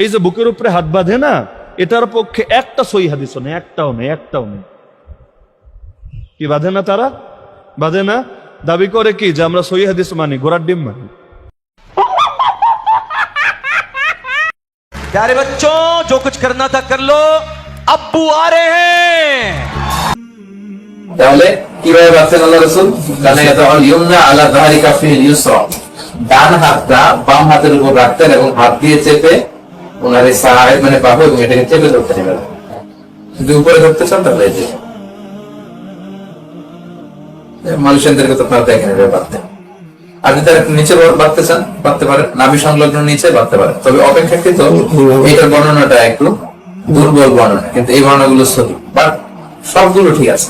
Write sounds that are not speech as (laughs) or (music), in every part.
এই যে বুকের উপরে হাত বাঁধে না এটার পক্ষে একটা সই হাদিস নেই একটাও নেই একটাও নেই কি বাঁধে না তারা বাঁধে না দাবি করে কি যে আমরা সই হাদিস মানি ঘোড়ার ডিম মানি (laughs) प्यारे बच्चों जो कुछ करना था कर लो अब्बू आ रहे हैं তাহলে কিভাবে বাঁচছেন আল্লাহ রসুল কানে ইউমনা আলা দাহারি কাফিল ইউসরা ডান হাতটা বাম হাতের উপর রাখতেন এবং হাত দিয়ে চেপে ওনার এই সাহায্য মানে বাহু এবং এটাকে চেপে ধরতে যদি উপরে ধরতে চান তাহলে এই যে। মানুষেরদেরকে তো আপনারা দেখেন এভাবে আপনি তার নিচে বাঁধতে চান বাঁধতে পারেন। নাভি সংলগ্ন নিচে বাঁধতে পারেন। তবে অপেক্ষাকৃত এইটার বর্ণনাটা একটু দুর্বল বর্ণনা কিন্তু এই বর্ণনাগুলো সহি বাট সবগুলো ঠিক আছে।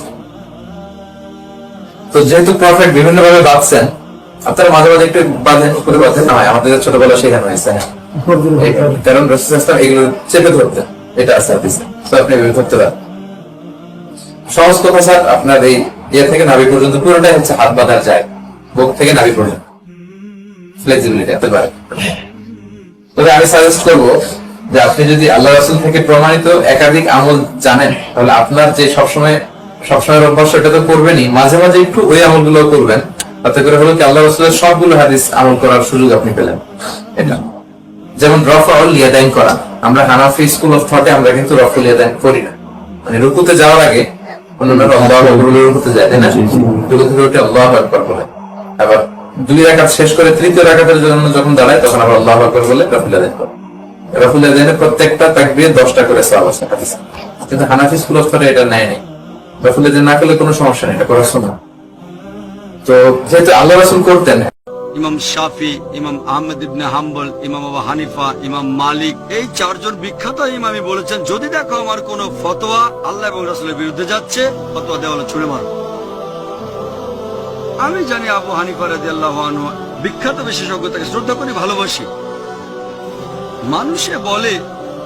তো যেহেতু প্রফেট বিভিন্ন ভাবে বাঁধছেন আপনারা মাঝে মাঝে একটু বাঁধেন উপরে বাঁধেন। না হয় আমাদের ছোটবেলা শেখানো হয়েছে হ্যাঁ। কারণ রসুলাম এগুলো চেপে ধরতেন এটা আছে হাদিসে। তো আপনি ধরতে পারেন। সহজ কথা স্যার আপনার এই ইয়ে থেকে নাভি পর্যন্ত পুরোটাই হচ্ছে হাত বাঁধার যায় বুক থেকে নাভি পর্যন্ত। ফ্লেক্সিবিলিটি হতে পারে তবে আমি সাজেস্ট করব যে আপনি যদি আল্লাহ রাসুল থেকে প্রমাণিত একাধিক আমল জানেন তাহলে আপনার যে সবসময় সবসময় অভ্যাস এটা তো করবেনই। মাঝে মাঝে একটু ওই আমলগুলো করবেন। তাতে করে হলো কি আল্লাহ রসুলের সবগুলো হাদিস আমল করার সুযোগ আপনি পেলেন। এটা। যেমন রফাউল লিয়াদাইন করা। আমরা হানাফি স্কুল অফ থটে আমরা কিন্তু রফুল লিয়াদাইন করি না। মানে রুকুতে যাওয়ার আগে অন্যান্য আল্লাহ রুকুতে যায় না? রুকু থেকে উঠে আল্লাহ আকবর বলে। আবার দুই রাকাত শেষ করে তৃতীয় রাকাতের জন্য যখন দাঁড়ায়, তখন আবার আল্লাহ আকবর বলে রফুল লিয়াদাইন করে। রফুল লিয়াদাইনের প্রত্যেকটা তাকবিরে দশটা করে সওয়াব আছে কিন্তু হানাফি স্কুল অফ থটে এটা নেয় নেই। রফুল লিয়াদাইন না করলে কোনো সমস্যা নেই, এটা করা শোনা তো যেহেতু আল্লাহ রাসুল করতেন ইমাম শাফি, ইমাম আহমেদ ইবনে হাম্বল, ইমাম আবু হানিফা, ইমাম মালিক, এই চারজন বিখ্যাত ইমামই বলেছেন, যদি দেখো আমার কোন ফতোয়া, আল্লাহ এবং রাসুলের বিরুদ্ধে যাচ্ছে, ফতোয়া দেওয়ালে ছুড়ে মারো। আমি জানি আবু হানিফা রাজি আল্লাহ বিখ্যাত বিশেষজ্ঞ, তাকে শ্রদ্ধা করি ভালোবাসি। মানুষে বলে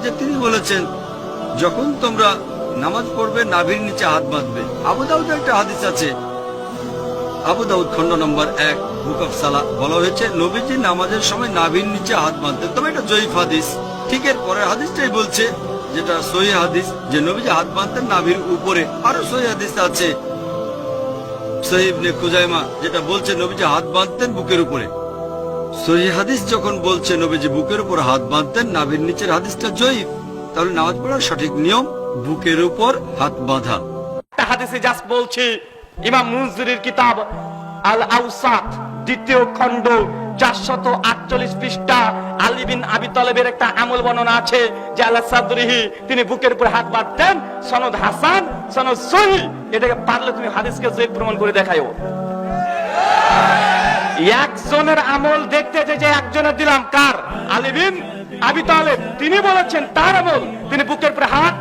যে তিনি বলেছেন, যখন তোমরা নামাজ পড়বে, নাভির নিচে হাত বাঁধবে। আবু একটা হাদিস আছে আবু দাউদ খন্ড নম্বর এক, বুক অফ সালা বলা হয়েছে, নবীজি নামাজের সময় নাভির নিচে হাত বাঁধতেন। তবে এটা জয়ীফ হাদিস। ঠিক এর পরের হাদিসটাই বলছে, যেটা সহি হাদিস, যে নবীজি হাত বাঁধতেন নাভির উপরে। আরও সহি হাদিস আছে যেটা বলছে নবীজি হাত বাঁধতেন বুকের উপরে। হাদিস যখন বলছে নবীজি বুকের উপর হাত বাঁধতেন, নাভির নিচের হাদিসটা জয়ীফ। তাহলে নামাজ পড়ার সঠিক নিয়ম, বুকের উপর হাত বাঁধা। হাদিসে বলছি ইমাম মুনজিরের কিতাব আল আউসাত দ্বিতীয় খণ্ড, চারশত আটচল্লিশ পৃষ্ঠা। আবি তলেবের একটা আমল বর্ণনা আছে যে আল্লাহ সাদরিহি, তিনি বুকের উপরে হাত বাঁধতেন, সনদ হাসান, সনদ সহি। এটাকে পারলে তুমি হাদিসকে জয়ী প্রমাণ করে দেখায়ও। একজনের আমল দেখতে যে যে একজনের দিলাম কার? আলিবিন আবি তালেব। তিনি বলেছেন, তার আমল। তিনি বুকের উপরে হাত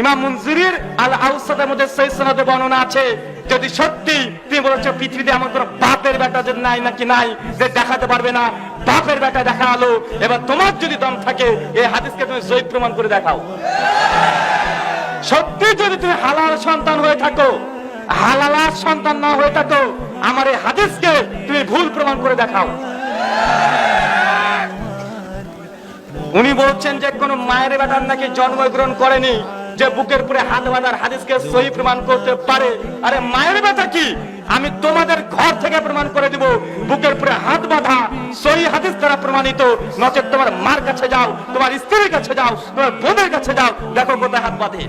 ইমাম মুনজিরির আল আউসাদের মধ্যে সেই সনদে বর্ণনা আছে, যদি সত্যি তুমি বলেছেন পৃথিবীতে এমন কোন বাপের বেটা যদি নাই নাকি নাই, যে দেখাতে পারবে না, বাপের বেটা দেখা আলো। এবার তোমার যদি দম থাকে এই হাদিসকে তুমি জয়ী প্রমাণ করে দেখাও। সত্যি যদি তুমি হালাল সন্তান হয়ে থাকো, হালালার সন্তান না হয়ে থাকো, আমার এই হাদিসকে তুমি ভুল প্রমাণ করে দেখাও। উনি বলছেন যে কোন মায়ের বেটার নাকি জন্মগ্রহণ করেনি যে বুকের উপরে হাত বাঁধার হাদিসকে সহি প্রমাণ করতে পারে। আরে মায়ের বেটা কি? আমি তোমাদের ঘর থেকে প্রমাণ করে দিব। বুকের উপরে হাত বাঁধা সহি হাদিস দ্বারা প্রমাণিত। নচেত তোমার মার কাছে যাও, তোমার স্ত্রীর কাছে যাও, তোমার বোনের কাছে যাও। দেখো কোথায় হাত বাঁধে।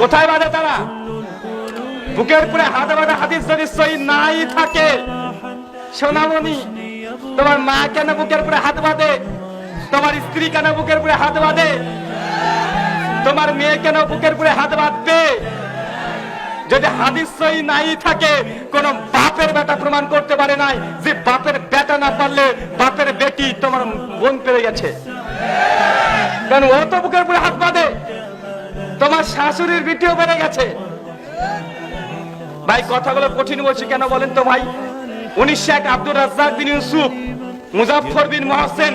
কোথায় বাঁধে তারা? বুকের উপরে হাত বাঁধা হাদিস যদি সহি নাই থাকে সোনামণি তোমার মা কেন বুকের উপরে হাত বাঁধে? তোমার স্ত্রী কেন বুকের উপরে হাত বাঁধে? তোমার মেয়ে কেন বুকের উপরে হাত বাঁধবে? যদি হাদিস সহি নাই থাকে, কোন বাপের বেটা প্রমাণ করতে পারে নাই যে বাপের বেটা না পারলে বাপের বেটি তোমার বোন পেরে গেছে। কারণ ও তো বুকের উপরে হাত বাঁধে? তোমার শাশুড়ির বিটিও বেড়ে গেছে। ভাই, কথাগুলো কঠিন বলছি কেন বলেন তো ভাই? উনিশশো এক আব্দুর রাজ্জাক বিন ইউসুফ মুজাফর বিন মহাসেন,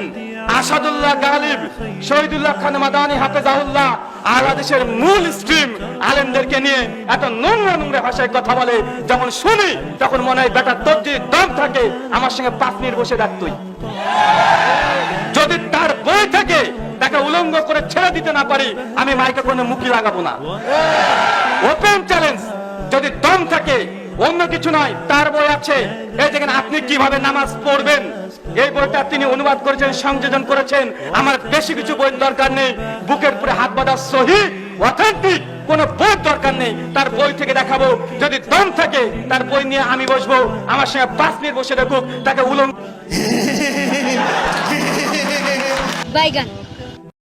আসাদুল্লাহ গালিব, শহীদুল্লাহ খান মাদানি হাফেজাউল্লাহ বাংলাদেশের মূল স্ট্রিম আলেমদেরকে নিয়ে এত নোংরা নোংরা ভাষায় কথা বলে। যখন শুনি, তখন মনে হয় বেটা তোর যদি দম থাকে, আমার সঙ্গে মিনিট বসে থাক তুই। যদি উলঙ্গ করে ছেড়ে দিতে না পারি, আমি মাইকে কোনো মুখি লাগাবো না। ওপেন চ্যালেঞ্জ যদি দম থাকে অন্য কিছু নয়, তার বই আছে। এই যেখানে আপনি কীভাবে নামাজ পড়বেন? এই বইটা তিনি অনুবাদ করেছেন, সংযোজন করেছেন। আমার বেশি কিছু বই দরকার নেই। বুকের উপরে হাত বাঁধা সহি অথেন্টিক কোন বই দরকার নেই। তার বই থেকে দেখাবো। যদি দম থাকে, তার বই নিয়ে আমি বসবো। আমার সঙ্গে পাঁচ মিনিট বসে রাখুক তাকে উলঙ্গ বাইগান